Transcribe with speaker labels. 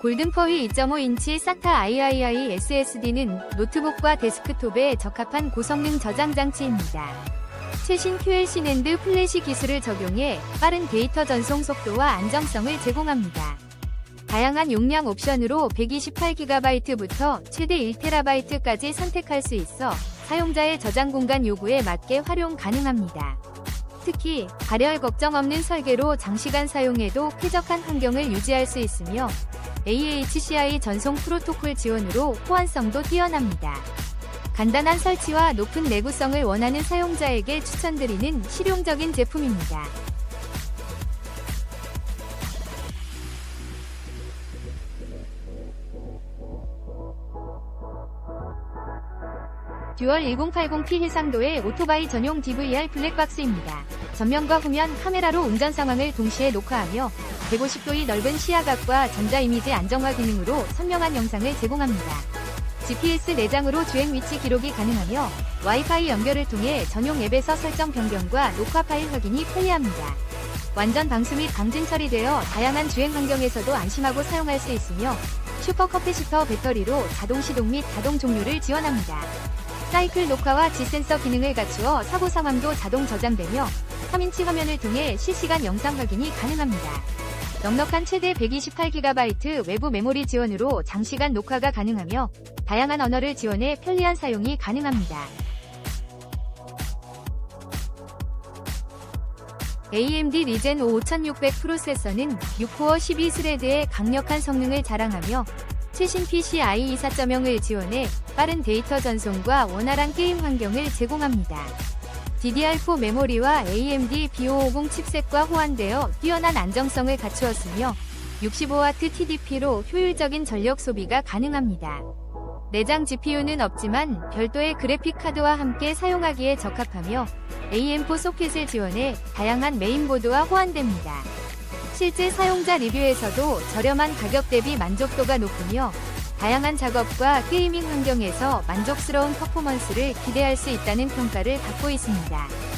Speaker 1: 골든퍼위 2.5인치 SATA III SSD는 노트북과 데스크톱에 적합한 고성능 저장 장치입니다. 최신 QLC 낸드 플래시 기술을 적용해 빠른 데이터 전송 속도와 안정성을 제공합니다. 다양한 용량 옵션으로 128GB부터 최대 1TB까지 선택할 수 있어 사용자의 저장 공간 요구에 맞게 활용 가능합니다. 특히 발열 걱정 없는 설계로 장시간 사용해도 쾌적한 환경을 유지할 수 있으며 AHCI 전송 프로토콜 지원으로 호환성도 뛰어납니다. 간단한 설치와 높은 내구성을 원하는 사용자에게 추천드리는 실용적인 제품입니다. 듀얼 1080p 해상도의 오토바이 전용 DVR 블랙박스입니다. 전면과 후면 카메라로 운전 상황을 동시에 녹화하며 150도의 넓은 시야각과 전자이미지 안정화 기능으로 선명한 영상을 제공합니다. GPS 내장으로 주행 위치 기록이 가능하며 와이파이 연결을 통해 전용 앱에서 설정 변경과 녹화 파일 확인이 편리합니다. 완전 방수 및 방진 처리되어 다양한 주행 환경에서도 안심하고 사용할 수 있으며 슈퍼 커피시터 배터리로 자동 시동 및 자동 종료를 지원합니다. 사이클 녹화와 G센서 기능을 갖추어 사고 상황도 자동 저장되며 3인치 화면을 통해 실시간 영상 확인이 가능합니다. 넉넉한 최대 128GB 외부 메모리 지원으로 장시간 녹화가 가능하며 다양한 언어를 지원해 편리한 사용이 가능합니다. AMD 리젠 5600 프로세서는 6코어 12스레드의 강력한 성능을 자랑하며 최신 PCIe 4.0을 지원해 빠른 데이터 전송과 원활한 게임 환경을 제공합니다. DDR4 메모리와 AMD B550 칩셋과 호환되어 뛰어난 안정성을 갖추었으며 65W TDP로 효율적인 전력 소비가 가능합니다. 내장 GPU는 없지만 별도의 그래픽 카드와 함께 사용하기에 적합하며 AM4 소켓을 지원해 다양한 메인보드와 호환됩니다. 실제 사용자 리뷰에서도 저렴한 가격 대비 만족도가 높으며 다양한 작업과 게이밍 환경에서 만족스러운 퍼포먼스를 기대할 수 있다는 평가를 받고 있습니다.